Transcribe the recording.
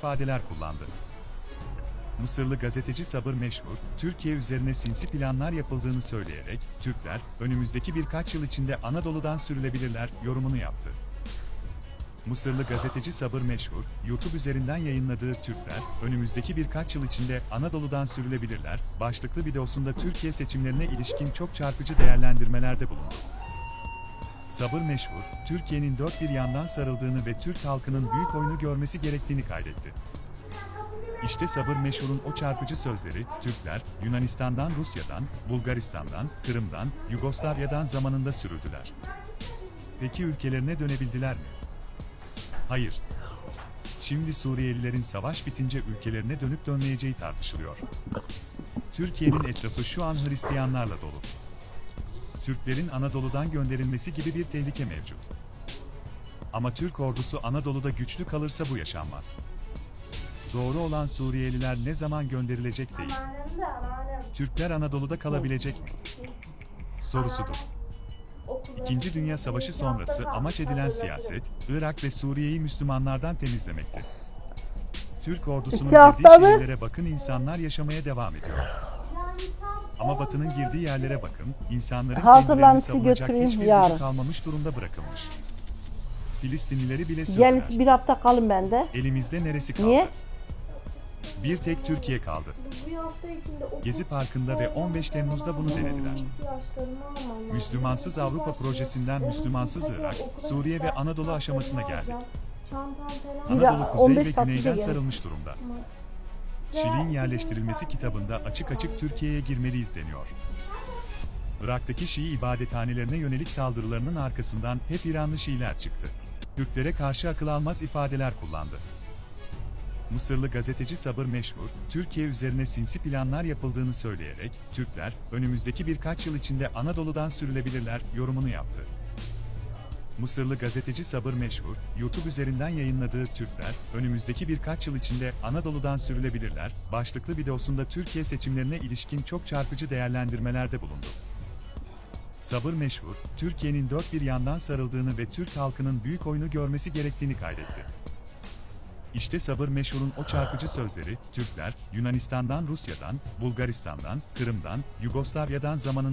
ifadeler kullandı. Mısırlı gazeteci Sabır Meşhur, Türkiye üzerine sinsi planlar yapıldığını söyleyerek, Türkler, önümüzdeki birkaç yıl içinde Anadolu'dan sürülebilirler, yorumunu yaptı. Mısırlı gazeteci Sabır Meşhur, YouTube üzerinden yayınladığı Türkler, önümüzdeki birkaç yıl içinde Anadolu'dan sürülebilirler, başlıklı videosunda Türkiye seçimlerine ilişkin çok çarpıcı değerlendirmelerde bulundu. Sabır Meşhur, Türkiye'nin dört bir yandan sarıldığını ve Türk halkının büyük oyunu görmesi gerektiğini kaydetti. İşte Sabır Meşhur'un o çarpıcı sözleri, Türkler, Yunanistan'dan Rusya'dan, Bulgaristan'dan, Kırım'dan, Yugoslavya'dan zamanında sürüldüler. Peki ülkelerine dönebildiler mi? Hayır. Şimdi Suriyelilerin savaş bitince ülkelerine dönüp dönmeyeceği tartışılıyor. Türkiye'nin etrafı şu an Hristiyanlarla dolu. Türklerin Anadolu'dan gönderilmesi gibi bir tehlike mevcut. Ama Türk ordusu Anadolu'da güçlü kalırsa bu yaşanmaz. Doğru olan Suriyeliler ne zaman gönderilecek değil. Türkler Anadolu'da kalabilecek mi? Sorusudur. İkinci Dünya Savaşı sonrası amaç edilen siyaset, Irak ve Suriye'yi Müslümanlardan temizlemekti. Türk ordusunun girdiği şehirlere bakın insanlar yaşamaya devam ediyor. Ama Batı'nın girdiği yerlere bakın, insanların kendilerini savunacak götüreyim hiçbir yarın. gücü kalmamış durumda bırakılmış. Filistinlileri bile Gel bir hafta kalın bende. Elimizde neresi kaldı? Niye? Bir tek Türkiye kaldı. Gezi Parkı'nda ve 15 Temmuz'da bunu denediler. Müslümansız Avrupa projesinden Müslümansız Irak, Suriye ve Anadolu aşamasına geldik. Bir Anadolu kuzey 15 ve güneyden sarılmış durumda. Şili'nin yerleştirilmesi kitabında açık açık Türkiye'ye girmeliyiz deniyor. Irak'taki Şii ibadethanelerine yönelik saldırılarının arkasından hep İranlı Şiiler çıktı. Türklere karşı akıl almaz ifadeler kullandı. Mısırlı gazeteci Sabır Meşhur, Türkiye üzerine sinsi planlar yapıldığını söyleyerek, Türkler, önümüzdeki birkaç yıl içinde Anadolu'dan sürülebilirler, yorumunu yaptı. Mısırlı gazeteci Sabır Meşhur, YouTube üzerinden yayınladığı Türkler, önümüzdeki birkaç yıl içinde Anadolu'dan sürülebilirler, başlıklı videosunda Türkiye seçimlerine ilişkin çok çarpıcı değerlendirmelerde bulundu. Sabır Meşhur, Türkiye'nin dört bir yandan sarıldığını ve Türk halkının büyük oyunu görmesi gerektiğini kaydetti. İşte Sabır Meşhur'un o çarpıcı sözleri, Türkler, Yunanistan'dan Rusya'dan, Bulgaristan'dan, Kırım'dan, Yugoslavya'dan zamanında